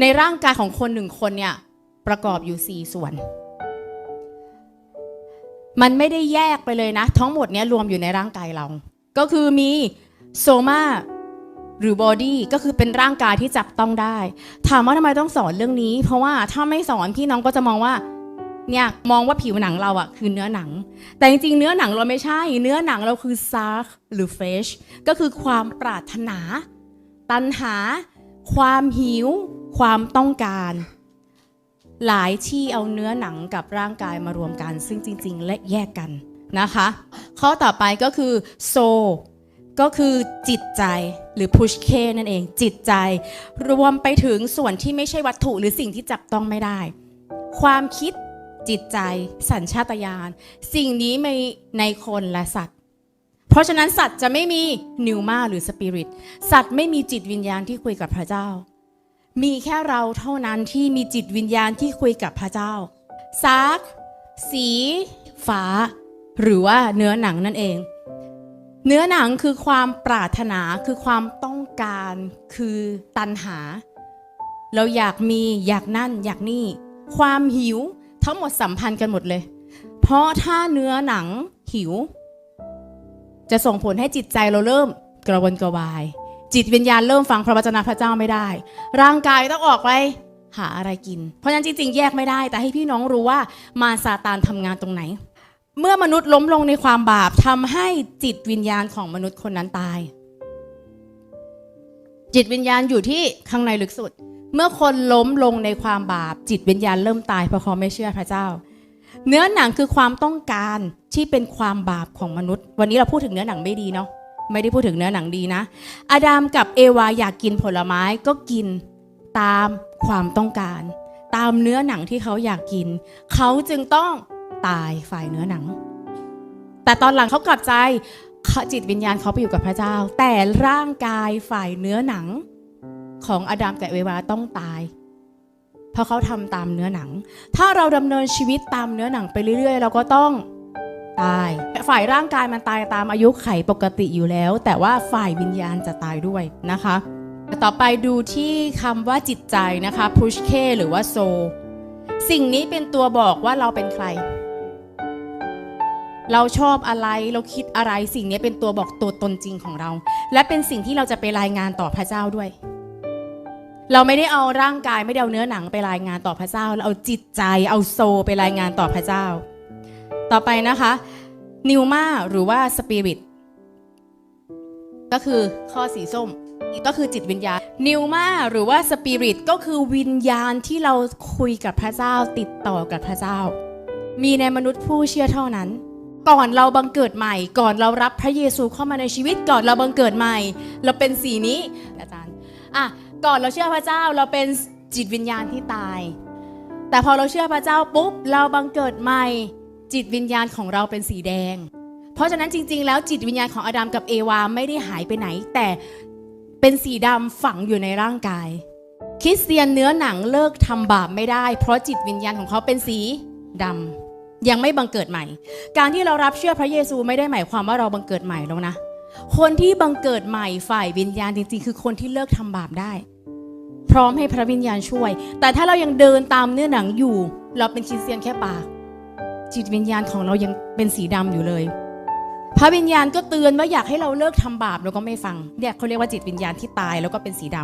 ในร่างกายของคนหนึ่งคนเนี่ยประกอบอยู่ 4 ส่วน มันไม่ได้แยกไปเลยนะ ทั้งหมดเนี้ยรวมอยู่ในร่างกายเรา ก็คือมีโซมาหรือบอดี้ก็คือเป็นร่างกายที่จับต้องได้ ถามว่าทำไมต้องสอนเรื่องนี้ เพราะว่าถ้าไม่สอนพี่น้องก็จะมองว่าเนี่ยมองว่าผิวหนังเราอะคือเนื้อหนัง แต่จริงๆเนื้อหนังเราไม่ใช่ เนื้อหนังเราคือซาร์หรือเฟชก็คือความปรารถนา ตัณหา ความหิว ความต้องการ หลายที่เอาเนื้อหนังกับร่างกายมารวมกัน ซึ่งจริง ๆ และแยกกันนะคะ ข้อต่อไปก็คือโซก็คือจิตใจหรือ push k นั่นเอง จิตใจ รวมไปถึงส่วนที่ไม่ใช่วัตถุหรือสิ่งที่จับต้องไม่ได้ ความคิดจิตใจ สัญชาตญาณสิ่งนี้มีในคนและสัตว์ เพราะฉะนั้นสัตว์จะไม่มีนิวมาหรือสปิริตสัตว์ไม่มีจิตวิญญาณที่คุยกับพระเจ้า มีแค่เราเท่านั้นที่มีจิตวิญญาณที่คุยกับพระเจ้าซากสีฟ้า หรือว่าเนื้อหนังนั่นเอง เนื้อหนังคือความปรารถนาคือความต้องการคือตัณหา เราอยากมีอยากนั่นอยากนี่ ความหิวทั้งหมดสัมพันธ์กันหมดเลย เพราะถ้าเนื้อหนังหิว จะส่งผลให้จิตใจเราเริ่มกระวนกระวาย จิตวิญญาณเริ่มฟังพระวจนะพระเจ้าไม่ได้ ร่างกายต้องออกไปหาอะไรกิน เพราะฉะนั้นจริงๆ แยกไม่ได้ แต่ให้พี่น้องรู้ว่ามาซาตานทำงานตรงไหน เมื่อมนุษย์ล้มลงในความบาปทำให้จิตวิญญาณของมนุษย์คนนั้นตาย จิตวิญญาณอยู่ที่ข้างในลึกสุด เมื่อคนล้มลงในความบาป จิตวิญญาณเริ่มตายเพราะเขาไม่เชื่อพระเจ้า เนื้อหนังคือความต้องการที่เป็นความบาปของมนุษย์ วันนี้เราพูดถึงเนื้อหนังไม่ดีเนาะ ไม่ได้พูดถึงเนื้อหนังดีนะ อาดัมกับเอวาอยากกินผลไม้ก็กินตามความต้องการ ตามเนื้อหนังที่เขาอยากกิน เขาจึงต้องตายฝ่ายเนื้อหนัง แต่ตอนหลังเขากลับใจจิตวิญญาณเขาไปอยู่กับพระเจ้า แต่ร่างกายฝ่ายเนื้อหนังของอาดัมกับเอวาต้องตาย เพราะเขาทำตามเนื้อหนัง ถ้าเราดำเนินชีวิตตามเนื้อหนังไปเรื่อย ๆ เราก็ต้อง ตาย ฝ่ายร่างกายมันตายตามอายุไขปกติอยู่แล้ว แต่ว่าฝ่ายวิญญาณจะตายด้วยนะคะ ต่อไปดูที่คำว่าจิตใจนะคะ push k หรือว่า so สิ่งนี้เป็นตัวบอกว่าเราเป็นใคร เราชอบอะไรเราคิดอะไรสิ่งนี้เป็นตัวบอกตัวตนจริงของเรา และเป็นสิ่งที่เราจะไปรายงานต่อพระเจ้าด้วย เราไม่ได้เอาร่างกายไม่ได้เอาเนื้อหนังไปรายงานต่อพระเจ้า เราเอาจิตใจเอาโซไปรายงานต่อพระเจ้า ต่อไปนะคะนิวมาหรือว่าสปิริตก็คือข้อสีส้มก็คือจิตวิญญาณนิวมาหรือว่าสปิริตก็คือวิญญาณที่เราคุยกับพระเจ้าติดต่อกับพระเจ้า มีในมนุษย์ผู้เชื่อเท่านั้น ก่อนเราบังเกิดใหม่ ก่อนเรารับพระเยซูเข้ามาในชีวิตก่อนเราบังเกิดใหม่ เราเป็นสีนี้อาจารย์อะก่อนเราเชื่อพระเจ้าเราเป็นจิตวิญญาณที่ตาย แต่พอเราเชื่อพระเจ้าปุ๊บเราบังเกิดใหม่ จิตวิญญาณของเราเป็นสีแดง เพราะฉะนั้นจริง ๆ แล้วจิตวิญญาณของอาดัมกับเอวาไม่ได้หายไปไหน แต่เป็นสีดำฝังอยู่ในร่างกาย คริสเตียนเนื้อหนังเลิกทำบาปไม่ได้ เพราะจิตวิญญาณของเขาเป็นสีดำยังไม่บังเกิดใหม่ การที่เรารับเชื่อพระเยซูไม่ได้หมายความว่าเราบังเกิดใหม่แล้วนะคนที่บังเกิดใหม่ฝ่ายวิญญาณจริงๆ คือคนที่เลิกทำบาปได้ พร้อมให้พระวิญญาณช่วย แต่ถ้าเรายังเดินตามเนื้อหนังอยู่ เราเป็นคริสเตียนแค่ปาก จิตวิญญาณของเรายังเป็นสีดำอยู่เลย พระวิญญาณก็เตือนว่าอยากให้เราเลิกทำบาปเราก็ไม่ฟังเนี่ยเขาเรียกว่าจิตวิญญาณที่ตายแล้วก็เป็นสีด